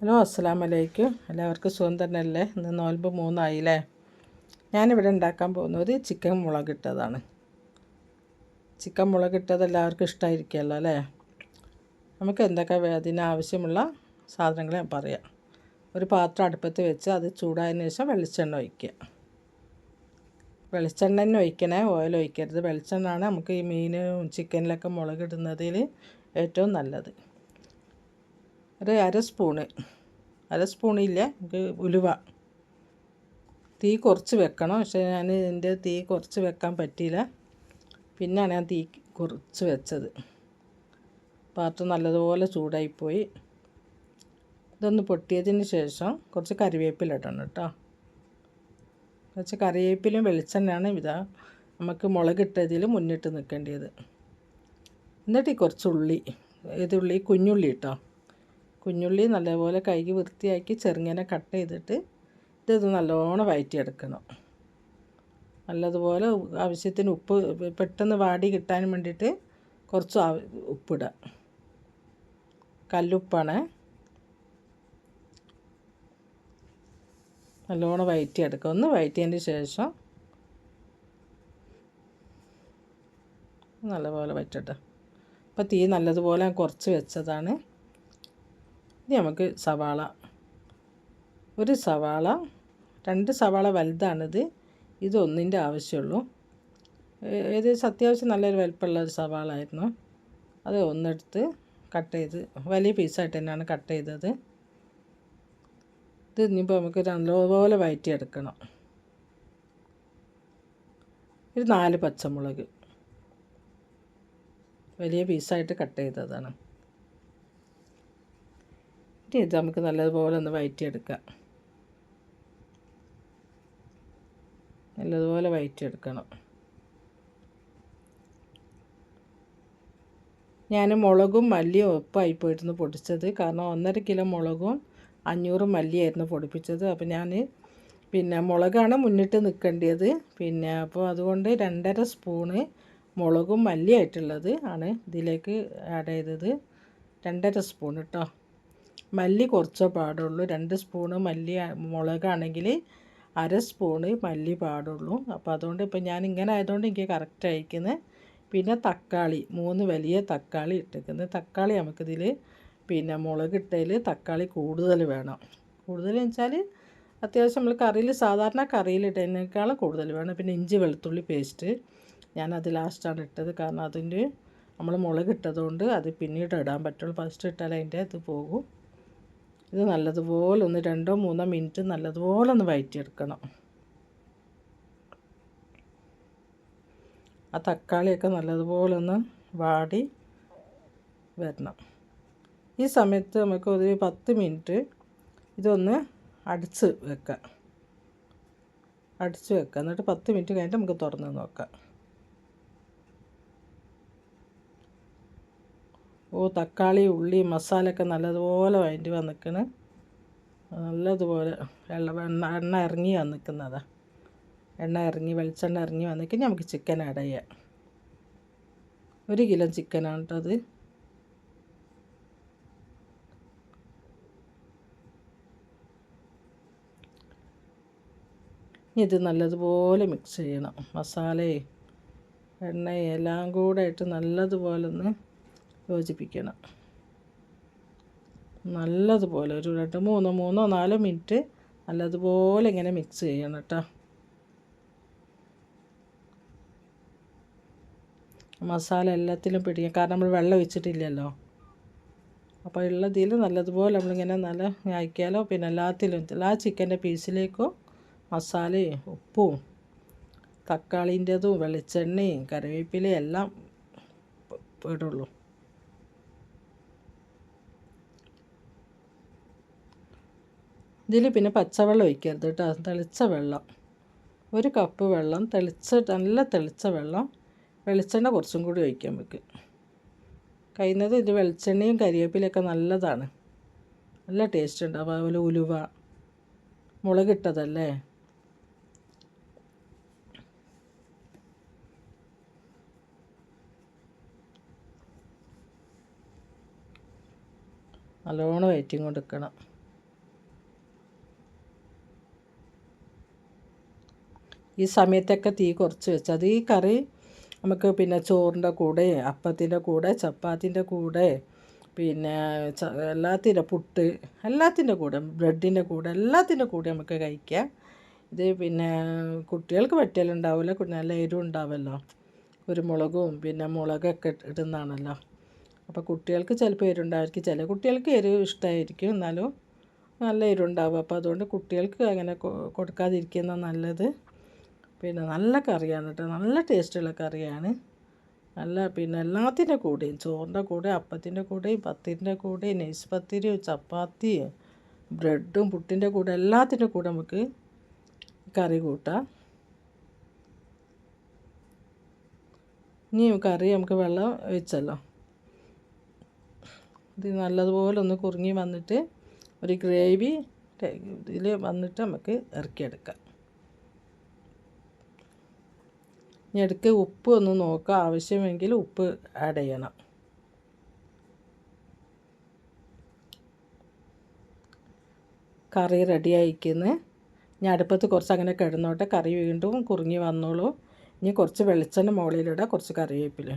Hello അസ്സാം വലൈക്കും എല്ലാവർക്കും സുഖം തന്നെയല്ലേ? ഇന്ന് നോൽമ്പ് മൂന്നായില്ലേ? ഞാനിവിടെ ഉണ്ടാക്കാൻ പോകുന്നത് ചിക്കൻ മുളകിട്ടതാണ്. ചിക്കൻ മുളകിട്ടത് എല്ലാവർക്കും ഇഷ്ടമായിരിക്കുമല്ലോ അല്ലേ? നമുക്ക് എന്തൊക്കെ അതിന് ആവശ്യമുള്ള സാധനങ്ങൾ ഞാൻ പറയാം. ഒരു പാത്രം അടുപ്പത്ത് വെച്ച് അത് ചൂടായതിനു ശേഷം വെളിച്ചെണ്ണ ഒഴിക്കുക. വെളിച്ചെണ്ണ തന്നെ ഒഴിക്കണേ ഓയിൽ ഒഴിക്കരുത്. വെളിച്ചെണ്ണ ആണ് നമുക്ക് ഈ മീനും ചിക്കനിലൊക്കെ മുളകിടുന്നതിൽ ഏറ്റവും നല്ലത്. ഒരു അര സ്പൂണ്. അര സ്പൂണില്ല നമുക്ക് ഉലുവ. തീ കുറച്ച് വെക്കണം പക്ഷേ ഞാൻ എന്റെ തീ കുറച്ച് വെക്കാൻ പറ്റിയില്ല. പിന്നെയാണ് ഞാൻ തീ കുറച്ച് വെച്ചത്. പാത്രം നല്ലതുപോലെ ചൂടായിപ്പോയി. ഇതൊന്ന് പൊട്ടിയതിന് ശേഷം കുറച്ച് കറിവേപ്പില ഇടണം കേട്ടോ. കുറച്ച് കറിവേപ്പിലും വെളിച്ചെണ്ണയാണ് ഇതാ നമുക്ക് മുളകിട്ടതിൽ മുന്നിട്ട് നിൽക്കേണ്ടത്. എന്നിട്ട് കുറച്ച് ഉള്ളി ഏതുള്ളി കുഞ്ഞുള്ളി കേട്ടോ കുഞ്ഞുള്ളി നല്ലപോലെ കഴുകി വൃത്തിയാക്കി ചെറുങ്ങനെ കട്ട് ചെയ്തിട്ട് ഇത് നല്ലോണം വയറ്റിയെടുക്കണം. നല്ലതുപോലെ ആവശ്യത്തിന് ഉപ്പ് പെട്ടെന്ന് വാടി കിട്ടാൻ വേണ്ടിയിട്ട് കുറച്ച് ഉപ്പിടുക കല്ലുപ്പാണ്. നല്ലോണം വയറ്റിയെടുക്കുക ഒന്ന് വയറ്റിയതിന് ശേഷം നല്ലപോലെ വയറ്റട്ടെ അപ്പോൾ തീ നല്ലതുപോലെ കുറച്ച് വെച്ചതാണ്. ഇനി നമുക്ക് സവാള. ഒരു സവാള രണ്ട് സവാള വലുതാണിത്. ഇതൊന്നിന്റെ ആവശ്യമുള്ളൂ. ഏകദേശം അത്യാവശ്യം നല്ലൊരു വലുപ്പമുള്ള ഒരു സവാള ആയിരുന്നു അത് ഒന്നെടുത്ത് കട്ട് ചെയ്ത് വലിയ പീസായിട്ട് തന്നെയാണ് കട്ട് ചെയ്തത്. ഇത് ഇനിയിപ്പോൾ നമുക്ക് നല്ലപോലെ വയറ്റിയെടുക്കണം. ഒരു നാല് പച്ചമുളക്. വലിയ പീസായിട്ട് കട്ട് ചെയ്തതാണ്. ഇനി ഇത് നമുക്ക് നല്ലതുപോലെ ഒന്ന് വയറ്റിയെടുക്കാം. നല്ലതുപോലെ വയറ്റിയെടുക്കണം. ഞാൻ മുളകും മല്ലിയും ഒപ്പമായി പോയിരുന്നു പൊടിച്ചത്. കാരണം ഒന്നര കിലോ മുളകും അഞ്ഞൂറ് മല്ലിയായിരുന്നു പൊടിപ്പിച്ചത്. അപ്പോൾ ഞാൻ പിന്നെ മുളകാണ് മുന്നിട്ട് നിൽക്കേണ്ടത് പിന്നെ അപ്പോൾ അതുകൊണ്ട് രണ്ടര സ്പൂണ് മുളകും മല്ലിയായിട്ടുള്ളത് ആണ് ഇതിലേക്ക് ആഡ് ചെയ്തത്. രണ്ടര സ്പൂൺ കേട്ടോ മല്ലി കുറച്ചേ പാടുള്ളൂ. രണ്ട് സ്പൂണ് മല്ലി മുളകാണെങ്കിൽ അര സ്പൂണ് മല്ലി പാടുള്ളൂ. അപ്പോൾ അതുകൊണ്ട് ഇപ്പോൾ ഞാൻ ഇങ്ങനെ ആയതുകൊണ്ട് എനിക്ക് കറക്റ്റ് അയക്കുന്നത് പിന്നെ തക്കാളി മൂന്ന് വലിയ തക്കാളി ഇട്ടേക്കുന്നത് തക്കാളി നമുക്കിതിൽ പിന്നെ മുളക് ഇട്ടതിൽ തക്കാളി കൂടുതൽ വേണം. കൂടുതൽ വെച്ചാൽ അത്യാവശ്യം നമ്മൾ കറിയിൽ സാധാരണ കറിയിൽ ഇട്ടതിനേക്കാളും കൂടുതൽ വേണം. പിന്നെ ഇഞ്ചി വെളുത്തുള്ളി പേസ്റ്റ് ഞാനത് ലാസ്റ്റാണ് ഇട്ടത്. കാരണം അതിന്റെ നമ്മൾ മുളക് ഇട്ടതുകൊണ്ട് അത് പിന്നീട് ഇടാൻ പറ്റുള്ളൂ. ഫസ്റ്റ് ഇട്ടാൽ അതിന്റെ ഇത് പോകും. ഇത് നല്ലതുപോലെ ഒന്ന് രണ്ടോ മൂന്നോ മിനിറ്റ് നല്ലതുപോലെ ഒന്ന് വയറ്റിയെടുക്കണം. ആ തക്കാളിയൊക്കെ നല്ലതുപോലെ ഒന്ന് വാടി വരണം. ഈ സമയത്ത് നമുക്ക് ഒരു പത്ത് മിനിറ്റ് ഇതൊന്ന് അടിച്ച് വെക്കാം. അടിച്ച് വെക്കാം. എന്നിട്ട് പത്ത് മിനിറ്റ് കഴിഞ്ഞിട്ട് നമുക്ക് തുറന്ന് നോക്കാം. ഓ തക്കാളി ഉള്ളി മസാലയൊക്കെ നല്ലതുപോലെ വഴറ്റി വന്നിക്കണ്. നല്ലതുപോലെ വെള്ളം എണ്ണ എണ്ണ ഇറങ്ങി വന്നിക്കുന്നതാ. എണ്ണ ഇറങ്ങി വെളിച്ചെണ്ണ ഇറങ്ങി വന്നിട്ട് നമുക്ക് ചിക്കൻ ആഡ് ചെയ്യാം. ഒരു കിലോ ചിക്കനാണ് കേട്ടോ അത്. ഇത് നല്ലതുപോലെ മിക്സ് ചെയ്യണം. മസാലയും എണ്ണയും എല്ലാം കൂടെ ഇട്ട് നല്ലതുപോലെ ഒന്ന് യോജിപ്പിക്കണം. നല്ലതുപോലെ ഒരു രണ്ട് മൂന്നോ മൂന്നോ നാലോ മിനിറ്റ് നല്ലതുപോലെ ഇങ്ങനെ മിക്സ് ചെയ്യണം കേട്ടോ. മസാല എല്ലാത്തിലും പിടിക്കും കാരണം നമ്മൾ വെള്ളം ഒഴിച്ചിട്ടില്ലല്ലോ. അപ്പോൾ ഉള്ളതിൽ നല്ലതുപോലെ നമ്മളിങ്ങനെ നല്ല ഞായ്ക്കാലോ പിന്നെ എല്ലാത്തിലും എല്ലാ ചിക്കന്റെ പീസിലേക്കും മസാലയും ഉപ്പും തക്കാളീന്റെതും വെളിച്ചെണ്ണയും കറിവേപ്പിലയും എല്ലാം ഇടുള്ളൂ. ഇതിൽ പിന്നെ പച്ചവെള്ളം ഒഴിക്കരുത് കേട്ടോ. തെളിച്ച വെള്ളം. ഒരു കപ്പ് വെള്ളം തെളിച്ച നല്ല തെളിച്ച വെള്ളം വെളിച്ചെണ്ണ കുറച്ചും കൂടി ഒഴിക്കാൻ നമുക്ക് കഴിയുന്നത് ഇത് വെളിച്ചെണ്ണയും കരിവേപ്പിലൊക്കെ നല്ലതാണ്. നല്ല ടേസ്റ്റ് ഉണ്ടാവും അതുപോലെ ഉലുവ മുളകിട്ടതല്ലേ നല്ലോണം വയറ്റിയും കൊടുക്കണം. ഈ സമയത്തൊക്കെ തീ കുറച്ച് വെച്ച്. അത് ഈ കറി നമുക്ക് പിന്നെ ചോറിന്റെ കൂടെ അപ്പത്തിന്റെ കൂടെ ചപ്പാത്തിന്റെ കൂടെ പിന്നെ എല്ലാത്തിന്റെ പുട്ട് എല്ലാത്തിന്റെ കൂടെ ബ്രെഡിന്റെ കൂടെ എല്ലാത്തിന്റെ കൂടെ നമുക്ക് കഴിക്കാം. ഇത് പിന്നെ കുട്ടികൾക്ക് പറ്റിയാലുണ്ടാവില്ല നല്ല എരിവ് ഉണ്ടാവുമല്ലോ കുരുമുളകും പിന്നെ മുളകൊക്കെ ഇടുന്നതാണല്ലോ. അപ്പോൾ കുട്ടികൾക്ക് ചിലപ്പോൾ എരിവുണ്ടാവും ചില കുട്ടികൾക്ക് എരിവ് ഇഷ്ടമായിരിക്കും. എന്നാലും നല്ല എരിവുണ്ടാവും. അപ്പോൾ അതുകൊണ്ട് കുട്ടികൾക്ക് അങ്ങനെ കൊടുക്കാതിരിക്കുന്ന നല്ലത്. പിന്നെ നല്ല കറിയാണ് കേട്ടോ. നല്ല ടേസ്റ്റുള്ള കറിയാണ്. നല്ല പിന്നെ എല്ലാത്തിന്റെ കൂടെയും ചോറിന്റെ കൂടെ അപ്പത്തിന്റെ കൂടെയും പത്തിന്റെ കൂടെയും നെയ്സ് പത്തിരിയും ചപ്പാത്തിയും ബ്രെഡും പുട്ടിന്റെ കൂടെ എല്ലാത്തിന്റെ കൂടെ നമുക്ക് കറി കൂട്ടാം. ഇനി കറി നമുക്ക് വെള്ളം ഒഴിച്ചല്ലോ ഇത് നല്ലതുപോലെ ഒന്ന് കുറുങ്ങി വന്നിട്ട് ഒരു ഗ്രേവി ഇതിൽ വന്നിട്ട് നമുക്ക് ഇറക്കിയെടുക്കാം. ഇനി ഇടയ്ക്ക് ഉപ്പ് ഒന്ന് നോക്കുക ആവശ്യമെങ്കിൽ ഉപ്പ് ആഡ് ചെയ്യണം. കറി റെഡി ആയിക്കുന്നു. ഞാൻ അടുപ്പത്ത് കുറച്ച് അങ്ങനെ കിടന്നോട്ടെ. കറി വീണ്ടും കുറുങ്ങി വന്നോളൂ. ഇനി കുറച്ച് വെളിച്ചെണ്ണ മുകളിലിടുക കുറച്ച് കറിവേപ്പില.